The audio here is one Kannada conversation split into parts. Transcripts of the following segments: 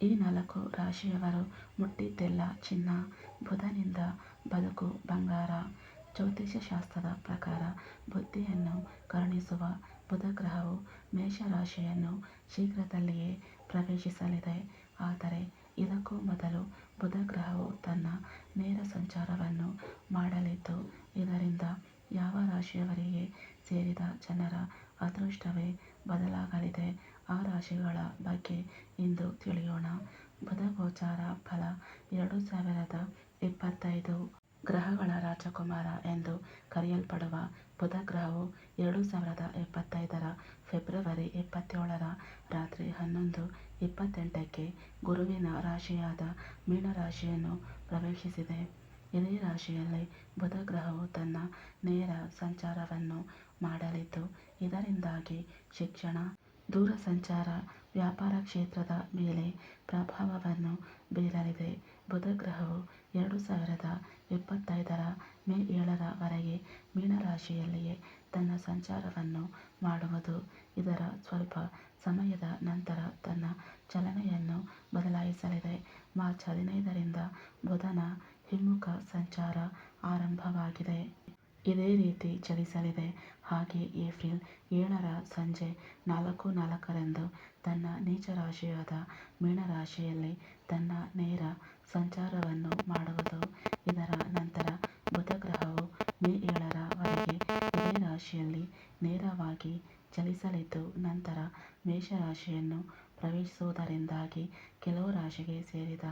ಈ ನಾಲ್ಕು ರಾಶಿಯವರು ಮುಟ್ಟಿದ್ದೆಲ್ಲ ಚಿನ್ನ, ಬುಧನಿಂದ ಬದುಕು, ಬಂಗಾರ. ಜ್ಯೋತಿಷ್ಯ ಶಾಸ್ತ್ರದ ಪ್ರಕಾರ ಬುದ್ಧಿಯನ್ನು ಕರುಣಿಸುವ ಬುಧಗ್ರಹವು ಮೇಷರಾಶಿಯನ್ನು ಶೀಘ್ರದಲ್ಲಿಯೇ ಪ್ರವೇಶಿಸಲಿದೆ. ಆದರೆ ಇದಕ್ಕೂ ಮೊದಲು ಬುಧಗ್ರಹವು ತನ್ನ ನೇರ ಸಂಚಾರವನ್ನು ಮಾಡಲಿದ್ದು, ಇದರಿಂದ ಯಾವ ರಾಶಿಯವರಿಗೆ ಸೇರಿದ ಜನರ ಅದೃಷ್ಟವೇ ಬದಲಾಗಲಿದೆ. ಆ ರಾಶಿಗಳ ಬಗ್ಗೆ ಇಂದು ತಿಳಿಯೋಣ. ಬುಧ ಗೋಚಾರ ಫಲ ಎರಡು ಸಾವಿರದ ಇಪ್ಪತ್ತೈದು. ಗ್ರಹಗಳ ರಾಜಕುಮಾರ ಎಂದು ಕರೆಯಲ್ಪಡುವ ಬುಧ ಗ್ರಹವು ಎರಡು ಸಾವಿರದ ಇಪ್ಪತ್ತೈದರ ಫೆಬ್ರವರಿ ಇಪ್ಪತ್ತೇಳರ ರಾತ್ರಿ ಹನ್ನೊಂದು ಇಪ್ಪತ್ತೆಂಟಕ್ಕೆ ಗುರುವಿನ ರಾಶಿಯಾದ ಮೀನರಾಶಿಯನ್ನು ಪ್ರವೇಶಿಸಿದೆ. ಇದೇ ರಾಶಿಯಲ್ಲಿ ಬುಧ ಗ್ರಹವು ತನ್ನ ನೇರ ಸಂಚಾರವನ್ನು ಮಾಡಲಿದ್ದು, ಇದರಿಂದಾಗಿ ಶಿಕ್ಷಣ ದೂರಸಂಚಾರ, ವ್ಯಾಪಾರ ಕ್ಷೇತ್ರದ ಮೇಲೆ ಪ್ರಭಾವವನ್ನು ಬೀರಲಿದೆ. ಬುಧ ಗ್ರಹವು ಎರಡು ಸಾವಿರದ ಇಪ್ಪತ್ತೈದರ ಮೇ ಏಳರ ವರೆಗೆ ಮೀನರಾಶಿಯಲ್ಲಿಯೇ ತನ್ನ ಸಂಚಾರವನ್ನು ಮಾಡುವುದು. ಇದರ ಸ್ವಲ್ಪ ಸಮಯದ ನಂತರ ತನ್ನ ಚಲನೆಯನ್ನು ಬದಲಾಯಿಸಲಿದೆ. ಮಾರ್ಚ್ ಹದಿನೈದರಿಂದ ಬುಧನ ಹಿಮ್ಮುಖ ಸಂಚಾರ ಆರಂಭವಾಗಿದೆ. ಇದೇ ರೀತಿ ಚಲಿಸಲಿದೆ. ಹಾಗೆ ಏಪ್ರಿಲ್ ಏಳರ ಸಂಜೆ ನಾಲ್ಕು ನಾಲ್ಕರಂದು ತನ್ನ ನೀಚ ರಾಶಿಯಾದ ಮೀನರಾಶಿಯಲ್ಲಿ ತನ್ನ ನೇರ ಸಂಚಾರವನ್ನು ಮಾಡುವುದು. ಇದರ ನಂತರ ಬುಧ ಗ್ರಹವು ಮೇ ಏಳರ ವರೆಗೆ ಇದೇ ರಾಶಿಯಲ್ಲಿ ನೇರವಾಗಿ ಚಲಿಸಲಿದ್ದು, ನಂತರ ಮೇಷರಾಶಿಯನ್ನು ಪ್ರವೇಶಿಸುವುದರಿಂದಾಗಿ ಕೆಲವು ರಾಶಿಗೆ ಸೇರಿದ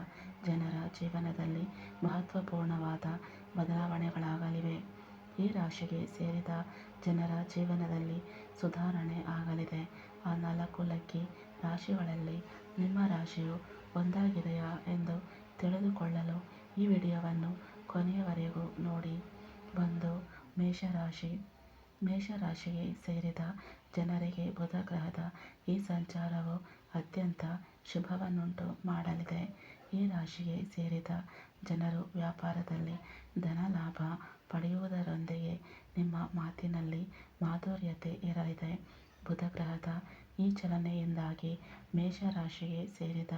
ಜನರ ಜೀವನದಲ್ಲಿ ಮಹತ್ವಪೂರ್ಣವಾದ ಬದಲಾವಣೆಗಳಾಗಲಿವೆ. ಈ ರಾಶಿಗೆ ಸೇರಿದ ಜನರ ಜೀವನದಲ್ಲಿ ಸುಧಾರಣೆ ಆಗಲಿದೆ. ಆ ನಾಲ್ಕು ಲಕ್ಕಿ ರಾಶಿಗಳಲ್ಲಿ ನಿಮ್ಮ ರಾಶಿಯು ಒಂದಾಗಿದೆಯಾ ಎಂದು ತಿಳಿದುಕೊಳ್ಳಲು ಈ ವಿಡಿಯೋವನ್ನು ಕೊನೆಯವರೆಗೂ ನೋಡಿ. ಒಂದು ಮೇಷರಾಶಿ, ಮೇಷರಾಶಿಗೆ ಸೇರಿದ ಜನರಿಗೆ ಬುಧ ಗ್ರಹದ ಈ ಸಂಚಾರವು ಅತ್ಯಂತ ಶುಭವನ್ನುಂಟು ಮಾಡಲಿದೆ. ಈ ರಾಶಿಗೆ ಸೇರಿದ ಜನರು ವ್ಯಾಪಾರದಲ್ಲಿ ಧನಲಾಭ ಪಡೆಯುವುದರೊಂದಿಗೆ ನಿಮ್ಮ ಮಾತಿನಲ್ಲಿ ಮಾಧುರ್ಯತೆ ಇರಲಿದೆ. ಬುಧ ಗ್ರಹದ ಈ ಚಲನೆಯಿಂದಾಗಿ ಮೇಷರಾಶಿಗೆ ಸೇರಿದ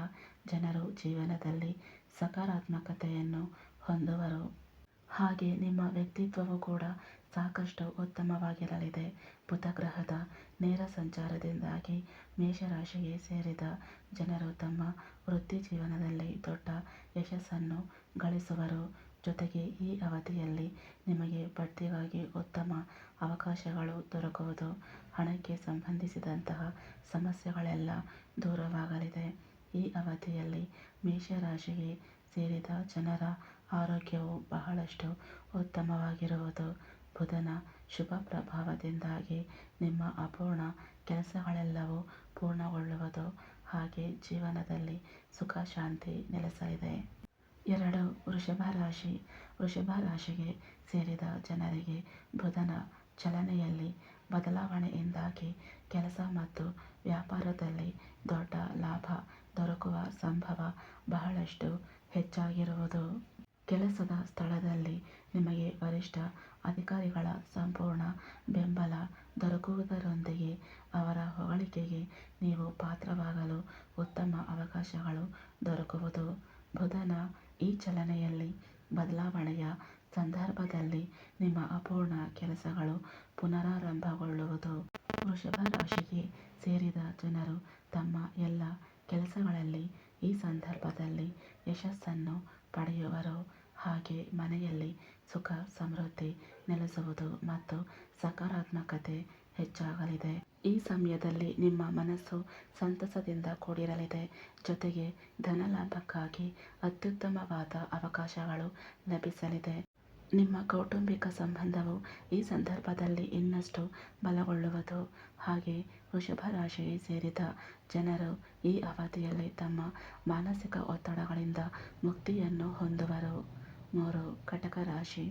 ಜನರು ಜೀವನದಲ್ಲಿ ಸಕಾರಾತ್ಮಕತೆಯನ್ನು ಹೊಂದುವರು. ಹಾಗೆ ನಿಮ್ಮ ವ್ಯಕ್ತಿತ್ವವು ಕೂಡ ಸಾಕಷ್ಟು ಉತ್ತಮವಾಗಿರಲಿದೆ. ಬುಧ ಗ್ರಹದ ನೇರ ಸಂಚಾರದಿಂದಾಗಿ ಮೇಷರಾಶಿಗೆ ಸೇರಿದ ಜನರು ತಮ್ಮ ವೃತ್ತಿ ಜೀವನದಲ್ಲಿ ದೊಡ್ಡ ಯಶಸ್ಸನ್ನು ಗಳಿಸುವರು. ಜೊತೆಗೆ ಈ ಅವಧಿಯಲ್ಲಿ ನಿಮಗೆ ಬಡ್ತಿಗಾಗಿ ಉತ್ತಮ ಅವಕಾಶಗಳು ದೊರಕುವುದು, ಹಣಕ್ಕೆ ಸಂಬಂಧಿಸಿದಂತಹ ಸಮಸ್ಯೆಗಳೆಲ್ಲ ದೂರವಾಗಲಿದೆ. ಈ ಅವಧಿಯಲ್ಲಿ ಮೇಷರಾಶಿಗೆ ಸೇರಿದ ಜನರ ಆರೋಗ್ಯವು ಬಹಳಷ್ಟು ಉತ್ತಮವಾಗಿರುವುದು ಬುಧನ ಶುಭ ಪ್ರಭಾವದಿಂದಾಗಿ ನಿಮ್ಮ ಅಪೂರ್ಣ ಕೆಲಸಗಳೆಲ್ಲವೂ ಪೂರ್ಣಗೊಳ್ಳುವುದು, ಹಾಗೆ ಜೀವನದಲ್ಲಿ ಸುಖ ಶಾಂತಿ ನೆಲೆಸಲಿದೆ. ಎರಡು ವೃಷಭ ರಾಶಿ ವೃಷಭ ರಾಶಿಗೆ ಸೇರಿದ ಜನರಿಗೆ ಬುಧನ ಚಲನೆಯಲ್ಲಿ ಬದಲಾವಣೆಯಿಂದಾಗಿ ಕೆಲಸ ಮತ್ತು ವ್ಯಾಪಾರದಲ್ಲಿ ದೊಡ್ಡ ಲಾಭ ದೊರಕುವ ಸಂಭವ ಬಹಳಷ್ಟು ಹೆಚ್ಚಾಗಿರುವುದು. ಕೆಲಸದ ಸ್ಥಳದಲ್ಲಿ ನಿಮಗೆ ವರಿಷ್ಠ ಅಧಿಕಾರಿಗಳ ಸಂಪೂರ್ಣ ಬೆಂಬಲ ದೊರಕುವುದರೊಂದಿಗೆ ಅವರ ಹೊಗಳಿಕೆಗೆ ನೀವು ಪಾತ್ರವಾಗಲು ಉತ್ತಮ ಅವಕಾಶಗಳು ದೊರಕುವುದು. ಬುಧನ ಈ ಚಲನೆಯಲ್ಲಿ ಬದಲಾವಣೆಯ ಸಂದರ್ಭದಲ್ಲಿ ನಿಮ್ಮ ಅಪೂರ್ಣ ಕೆಲಸಗಳು ಪುನರಾರಂಭಗೊಳ್ಳುವುದು. ವೃಷಭ ರಾಶಿಗೆ ಸೇರಿದ ಜನರು ತಮ್ಮ ಎಲ್ಲ ಕೆಲಸಗಳಲ್ಲಿ ಈ ಸಂದರ್ಭದಲ್ಲಿ ಯಶಸ್ಸನ್ನು ಪಡೆಯುವರು. ಹಾಗೆ ಮನೆಯಲ್ಲಿ ಸುಖ ಸಮೃದ್ಧಿ ನೆಲೆಸುವುದು ಮತ್ತು ಸಕಾರಾತ್ಮಕತೆ ಹೆಚ್ಚಾಗಲಿದೆ. ಈ ಸಮಯದಲ್ಲಿ ನಿಮ್ಮ ಮನಸ್ಸು ಸಂತಸದಿಂದ ಕೂಡಿರಲಿದೆ. ಜೊತೆಗೆ ಧನಲಾಭಕ್ಕಾಗಿ ಅತ್ಯುತ್ತಮವಾದ ಅವಕಾಶಗಳು ಲಭಿಸಲಿದೆ. ನಿಮ್ಮ ಕೌಟುಂಬಿಕ ಸಂಬಂಧವು ಈ ಸಂದರ್ಭದಲ್ಲಿ ಇನ್ನಷ್ಟು ಬಲಗೊಳ್ಳುವುದು. ಹಾಗೆ ವೃಷಭ ರಾಶಿಗೆ ಸೇರಿದ ಜನರು ಈ ಅವಧಿಯಲ್ಲಿ ತಮ್ಮ ಮಾನಸಿಕ ಒತ್ತಡಗಳಿಂದ ಮುಕ್ತಿಯನ್ನು ಹೊಂದುವರು. ಮೂರು, ಕಟಕ ರಾಶಿ.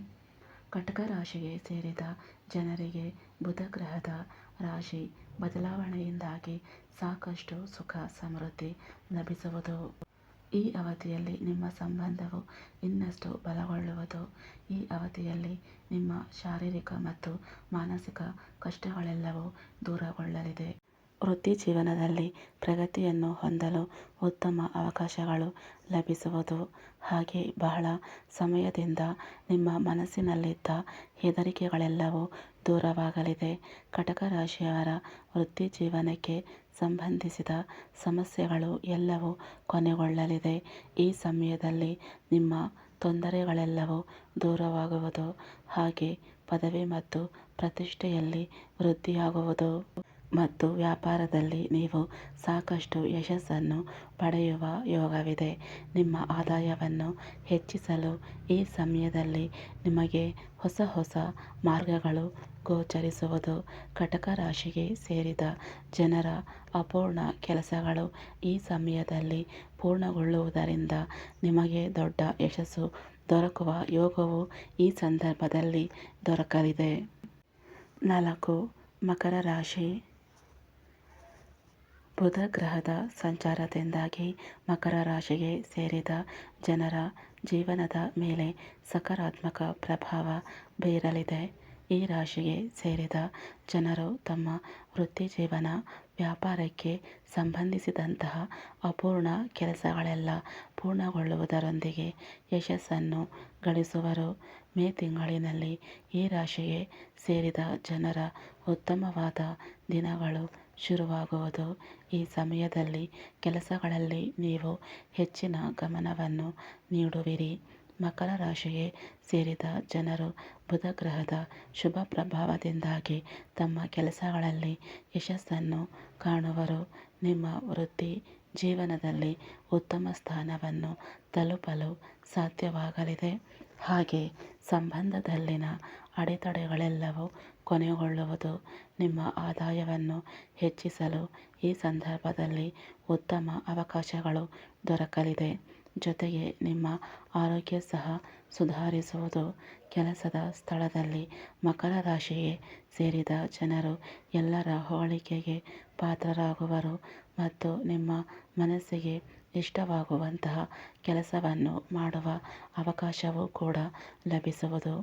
ಕಟಕ ರಾಶಿಗೆ ಸೇರಿದ ಜನರಿಗೆ ಬುಧ ಗ್ರಹದ ರಾಶಿ ಬದಲಾವಣೆಯಿಂದಾಗಿ ಸಾಕಷ್ಟು ಸುಖ, ಸಮೃದ್ಧಿ ಲಭಿಸುವುದು. ಈ ಅವಧಿಯಲ್ಲಿ ನಿಮ್ಮ ಸಂಬಂಧವು ಇನ್ನಷ್ಟು ಬಲಗೊಳ್ಳುವುದು. ಈ ಅವಧಿಯಲ್ಲಿ ನಿಮ್ಮ ಶಾರೀರಿಕ ಮತ್ತು ಮಾನಸಿಕ ಕಷ್ಟಗಳೆಲ್ಲವೂ ದೂರಗೊಳ್ಳಲಿದೆ. ವೃತ್ತಿ ಜೀವನದಲ್ಲಿ ಪ್ರಗತಿಯನ್ನು ಹೊಂದಲು ಉತ್ತಮ ಅವಕಾಶಗಳು ಲಭಿಸುವುದು. ಹಾಗೆ ಬಹಳ ಸಮಯದಿಂದ ನಿಮ್ಮ ಮನಸ್ಸಿನಲ್ಲಿದ್ದ ಹೆದರಿಕೆಗಳೆಲ್ಲವೂ ದೂರವಾಗಲಿದೆ. ಕಟಕ ರಾಶಿಯವರ ವೃತ್ತಿ ಜೀವನಕ್ಕೆ ಸಂಬಂಧಿಸಿದ ಸಮಸ್ಯೆಗಳು ಎಲ್ಲವೂ ಕೊನೆಗೊಳ್ಳಲಿದೆ. ಈ ಸಮಯದಲ್ಲಿ ನಿಮ್ಮ ತೊಂದರೆಗಳೆಲ್ಲವೂ ದೂರವಾಗುವುದು. ಹಾಗೆ ಪದವಿ ಮತ್ತು ಪ್ರತಿಷ್ಠೆಯಲ್ಲಿ ವೃದ್ಧಿಯಾಗುವುದು. ಮತ್ತು ವ್ಯಾಪಾರದಲ್ಲಿ ನೀವು ಸಾಕಷ್ಟು ಯಶಸ್ಸನ್ನು ಪಡೆಯುವ ಯೋಗವಿದೆ. ನಿಮ್ಮ ಆದಾಯವನ್ನು ಹೆಚ್ಚಿಸಲು ಈ ಸಮಯದಲ್ಲಿ ನಿಮಗೆ ಹೊಸ ಹೊಸ ಮಾರ್ಗಗಳು ಗೋಚರಿಸುವುದು, ಕಟಕ ರಾಶಿಗೆ ಸೇರಿದ ಜನರ ಅಪೂರ್ಣ ಕೆಲಸಗಳು ಈ ಸಮಯದಲ್ಲಿ ಪೂರ್ಣಗೊಳ್ಳುವುದರಿಂದ ನಿಮಗೆ ದೊಡ್ಡ ಯಶಸ್ಸು ದೊರಕುವ ಯೋಗವು ಈ ಸಂದರ್ಭದಲ್ಲಿ ದೊರಕಲಿದೆ. ನಾಲ್ಕು, ಮಕರ ರಾಶಿ. ಬುಧ ಗ್ರಹದ ಸಂಚಾರದಿಂದಾಗಿ ಮಕರ ರಾಶಿಗೆ ಸೇರಿದ ಜನರ ಜೀವನದ ಮೇಲೆ ಸಕಾರಾತ್ಮಕ ಪ್ರಭಾವ ಬೀರಲಿದೆ. ಈ ರಾಶಿಗೆ ಸೇರಿದ ಜನರು ತಮ್ಮ ವೃತ್ತಿ ಜೀವನ, ವ್ಯಾಪಾರಕ್ಕೆ ಸಂಬಂಧಿಸಿದಂತಹ ಅಪೂರ್ಣ ಕೆಲಸಗಳೆಲ್ಲ ಪೂರ್ಣಗೊಳ್ಳುವುದರೊಂದಿಗೆ ಯಶಸ್ಸನ್ನು ಗಳಿಸುವರು. ಮೇ ತಿಂಗಳಿನಲ್ಲಿ ಈ ರಾಶಿಗೆ ಸೇರಿದ ಜನರ ಉತ್ತಮವಾದ ದಿನಗಳು ಶುರುವಾಗುವುದು. ಈ ಸಮಯದಲ್ಲಿ ಕೆಲಸಗಳಲ್ಲಿ ನೀವು ಹೆಚ್ಚಿನ ಗಮನವನ್ನು ನೀಡುವಿರಿ. ಮಕರ ರಾಶಿಗೆ ಸೇರಿದ ಜನರು ಬುಧ ಗ್ರಹದ ಶುಭ ಪ್ರಭಾವದಿಂದಾಗಿ ತಮ್ಮ ಕೆಲಸಗಳಲ್ಲಿ ಯಶಸ್ಸನ್ನು ಕಾಣುವರು. ನಿಮ್ಮ ವೃತ್ತಿ ಜೀವನದಲ್ಲಿ ಉತ್ತಮ ಸ್ಥಾನವನ್ನು ತಲುಪಲು ಸಾಧ್ಯವಾಗಲಿದೆ. ಹಾಗೆ ಸಂಬಂಧದಲ್ಲಿನ ಅಡೆತಡೆಗಳೆಲ್ಲವೂ ಕೊನೆಗೊಳ್ಳುವುದು ನಿಮ್ಮ ಆದಾಯವನ್ನು ಹೆಚ್ಚಿಸಲು ಈ ಸಂದರ್ಭದಲ್ಲಿ ಉತ್ತಮ ಅವಕಾಶಗಳು ದೊರಕಲಿದೆ. ಜೊತೆಗೆ ನಿಮ್ಮ ಆರೋಗ್ಯ ಸಹ ಸುಧಾರಿಸುವುದು. ಕೆಲಸದ ಸ್ಥಳದಲ್ಲಿ ಮಕರ ರಾಶಿಗೆ ಸೇರಿದ ಜನರು ಎಲ್ಲರ ಹೋಳಿಕೆಗೆ ಪಾತ್ರರಾಗುವರು ಮತ್ತು ನಿಮ್ಮ ಮನಸ್ಸಿಗೆ ಇಷ್ಟವಾಗುವಂತಹ ಕೆಲಸವನ್ನು ಮಾಡುವ ಅವಕಾಶವೂ ಕೂಡ ಲಭಿಸುವುದು.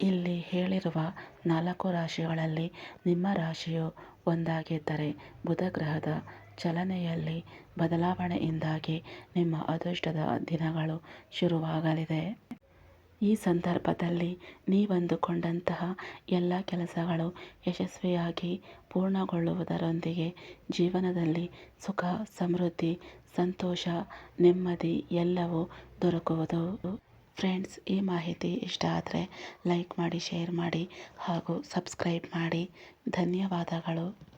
ಇಲ್ಲಿ ಹೇಳಿರುವ ನಾಲ್ಕು ರಾಶಿಗಳಲ್ಲಿ ನಿಮ್ಮ ರಾಶಿಯು ಒಂದಾಗಿದ್ದರೆ ಬುಧ ಗ್ರಹದ ಚಲನೆಯಲ್ಲಿ ಬದಲಾವಣೆಯಿಂದಾಗಿ ನಿಮ್ಮ ಅದೃಷ್ಟದ ದಿನಗಳು ಶುರುವಾಗಲಿದೆ. ಈ ಸಂದರ್ಭದಲ್ಲಿ ನೀವಂದುಕೊಂಡಂತಹ ಎಲ್ಲ ಕೆಲಸಗಳು ಯಶಸ್ವಿಯಾಗಿ ಪೂರ್ಣಗೊಳ್ಳುವುದರೊಂದಿಗೆ ಜೀವನದಲ್ಲಿ ಸುಖ, ಸಮೃದ್ಧಿ, ಸಂತೋಷ, ನೆಮ್ಮದಿ ಎಲ್ಲವೂ ದೊರಕುವುದು. ಫ್ರೆಂಡ್ಸ್, ಈ ಮಾಹಿತಿ ಇಷ್ಟ ಆದರೆ ಲೈಕ್ ಮಾಡಿ, ಶೇರ್ ಮಾಡಿ ಹಾಗೂ ಸಬ್ಸ್ಕ್ರೈಬ್ ಮಾಡಿ. ಧನ್ಯವಾದಗಳು.